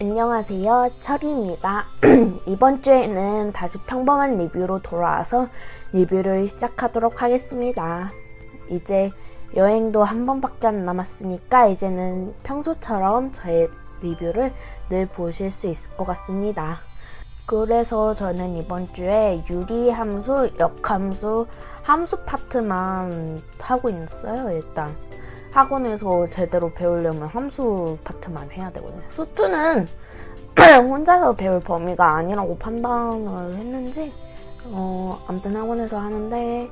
안녕하세요. 철입니다. 이번 주에는 다시 평범한 리뷰로 돌아와서 리뷰를 시작하도록 하겠습니다. 이제 여행도 한 번밖에 안 남았으니까 이제는 평소처럼 저의 리뷰를 늘 보실 수 있을 것 같습니다. 그래서 저는 이번 주에 유리 함수, 역함수, 함수 파트만 하고 있어요, 일단. 학원에서 제대로 배우려면 함수 파트만 해야 되거든요. 수투는 혼자서 배울 범위가 아니라고 판단을 했는지, 어, 아무튼 학원에서 하는데,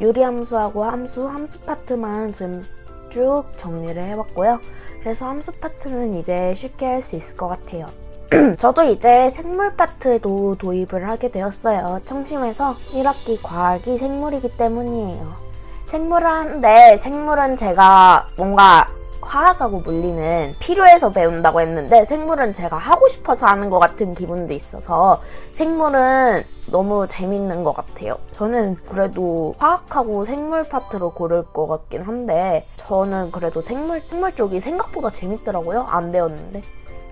유리 함수하고 함수, 함수 파트만 지금 쭉 정리를 해봤고요. 그래서 함수 파트는 이제 쉽게 할 수 있을 것 같아요. 저도 이제 생물 파트도 도입을 하게 되었어요. 청심에서 1학기 과학이 생물이기 때문이에요. 생물을 하는데 생물은 제가 뭔가 화학하고 물리는 필요해서 배운다고 했는데 생물은 제가 하고 싶어서 하는 것 같은 기분도 있어서 생물은 너무 재밌는 것 같아요. 저는 그래도 화학하고 생물 파트로 고를 것 같긴 한데 저는 그래도 생물 생물 쪽이 생각보다 재밌더라고요. 안 배웠는데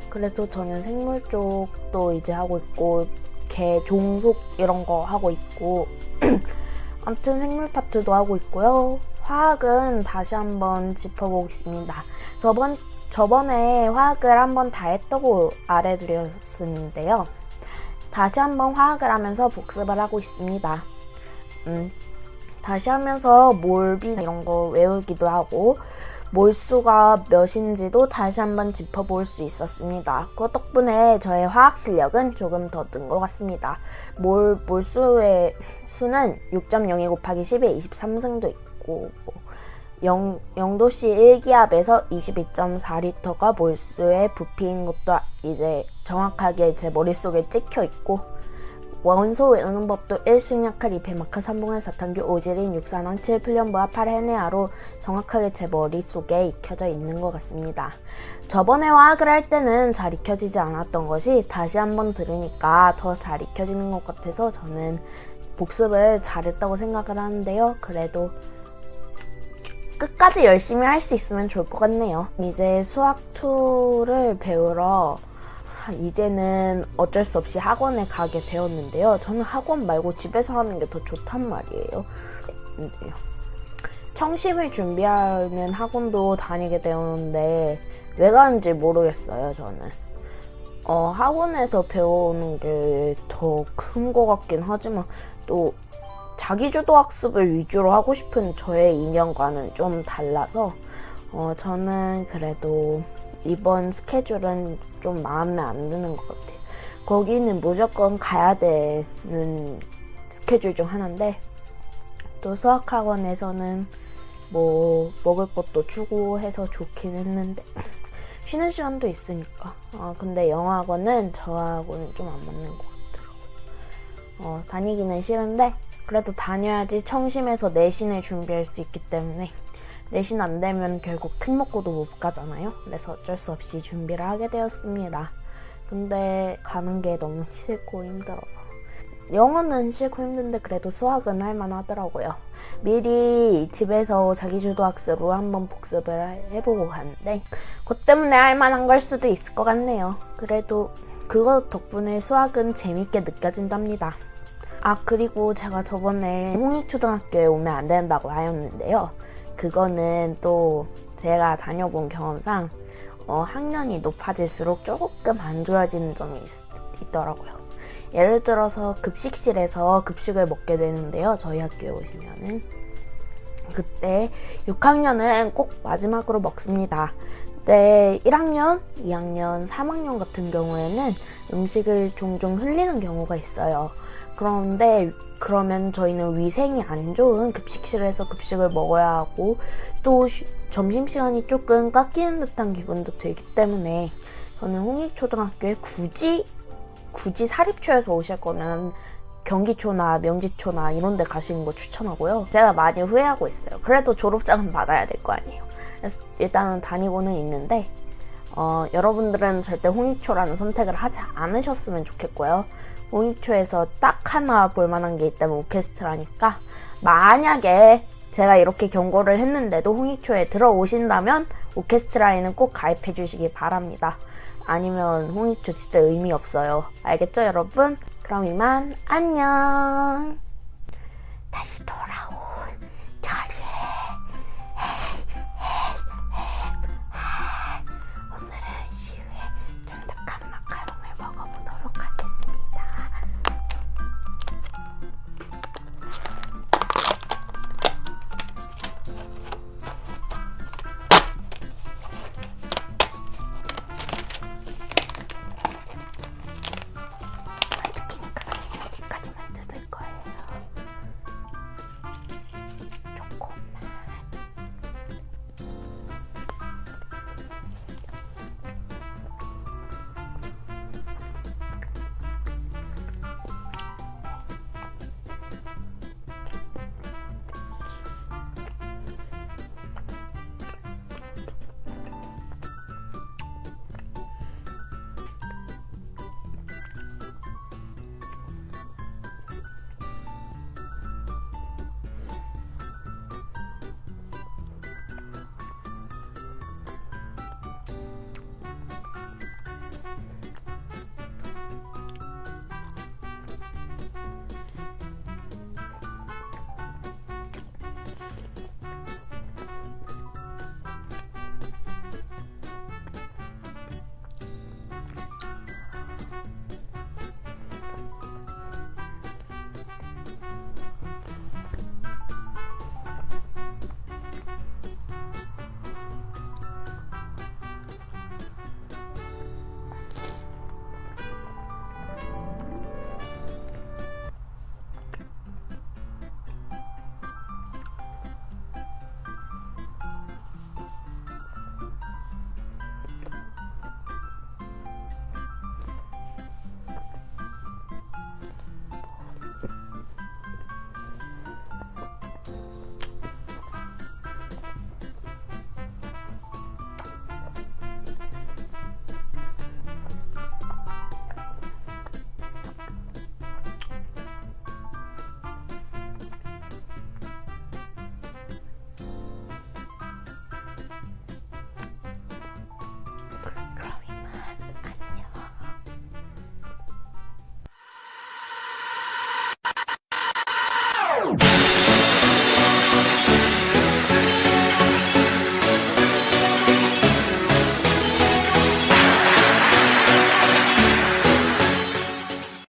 그래서 저는 생물 쪽도 이제 하고 있고 개 종속 이런 거 하고 있고 아무튼 생물 파트도 하고 있고요. 화학은 다시 한번 짚어보겠습니다. 저번, 저번에 화학을 한번 다 했다고 알려드렸었는데요. 다시 한번 화학을 하면서 복습을 하고 있습니다. 음, 다시 하면서 몰비 이런 거 외우기도 하고, 몰수가 몇인지도 다시 한번 짚어볼 수 있었습니다. 그 덕분에 저의 화학 실력은 조금 더 는 것 같습니다. 몰, 몰수의 수는 6.02 곱하기 10에 23승도 있고, 뭐 0, 0도씨 1기압에서 22.4리터가 몰수의 부피인 것도 이제 정확하게 제 머릿속에 찍혀 있고, 원소 외우는 법도 1순약칼 2폐 마카 3봉할 사탄규 오지린 6산왕 7플련부와 8헤네아로 정확하게 제 머릿속에 익혀져 있는 것 같습니다. 저번에 화학을 할 때는 잘 익혀지지 않았던 것이 다시 한번 들으니까 더 잘 익혀지는 것 같아서 저는 복습을 잘했다고 생각을 하는데요. 그래도 끝까지 열심히 할 수 있으면 좋을 것 같네요. 이제 수학 2를 배우러 이제는 어쩔 수 없이 학원에 가게 되었는데요. 저는 학원 말고 집에서 하는 게 더 좋단 말이에요. 청심을 준비하는 학원도 다니게 되었는데 왜 가는지 모르겠어요. 저는 어, 학원에서 배우는 게 더 큰 것 같긴 하지만 또 자기주도 학습을 위주로 하고 싶은 저의 인연과는 좀 달라서 어, 저는 그래도 이번 스케줄은 좀 마음에 안 드는 것 같아요. 거기는 무조건 가야 되는 스케줄 중 하나인데 또 수학학원에서는 뭐 먹을 것도 주고 해서 좋긴 했는데 쉬는 시간도 있으니까 어, 근데 영어학원은 저하고는 좀 안 맞는 것 같더라고요. 어, 다니기는 싫은데 그래도 다녀야지 청심에서 내신을 준비할 수 있기 때문에 내신 안 되면 결국 특목고도 못 가잖아요. 그래서 어쩔 수 없이 준비를 하게 되었습니다. 근데 가는 게 너무 싫고 힘들어서. 영어는 싫고 힘든데 그래도 수학은 할만하더라고요. 미리 집에서 자기주도 학습으로 한번 복습을 해보고 가는데 그 때문에 할만한 걸 수도 있을 것 같네요. 그래도 그거 덕분에 수학은 재밌게 느껴진답니다. 아 그리고 제가 저번에 홍익초등학교에 오면 안 된다고 하였는데요. 그거는 또 제가 다녀본 경험상 어, 학년이 높아질수록 조금 안 좋아지는 점이 있, 더라고요 예를 들어서 급식실에서 급식을 먹게 되는데요. 저희 학교에 오시면은 그때 6학년은 꼭 마지막으로 먹습니다. 네, 1학년, 2학년, 3학년 같은 경우에는 음식을 종종 흘리는 경우가 있어요. 그런데 그러면 저희는 위생이 안 좋은 급식실에서 급식을 먹어야 하고 또 쉬, 점심시간이 조금 깎이는 듯한 기분도 들기 때문에 저는 홍익초등학교에 굳이 굳이 사립초에서 오실 거면 경기초나 명지초나 이런 데 가시는 거 추천하고요. 제가 많이 후회하고 있어요. 그래도 졸업장은 받아야 될 거 아니에요. 그래서 일단은 다니고는 있는데 어, 여러분들은 절대 홍익초라는 선택을 하지 않으셨으면 좋겠고요. 홍익초에서 딱 하나 볼 만한 게 있다면 오케스트라니까 만약에 제가 이렇게 경고를 했는데도 홍익초에 들어오신다면 오케스트라에는 꼭 가입해 주시기 바랍니다. 아니면 홍익초 진짜 의미 없어요. 알겠죠, 여러분? 그럼 이만 안녕. 다시 돌아오.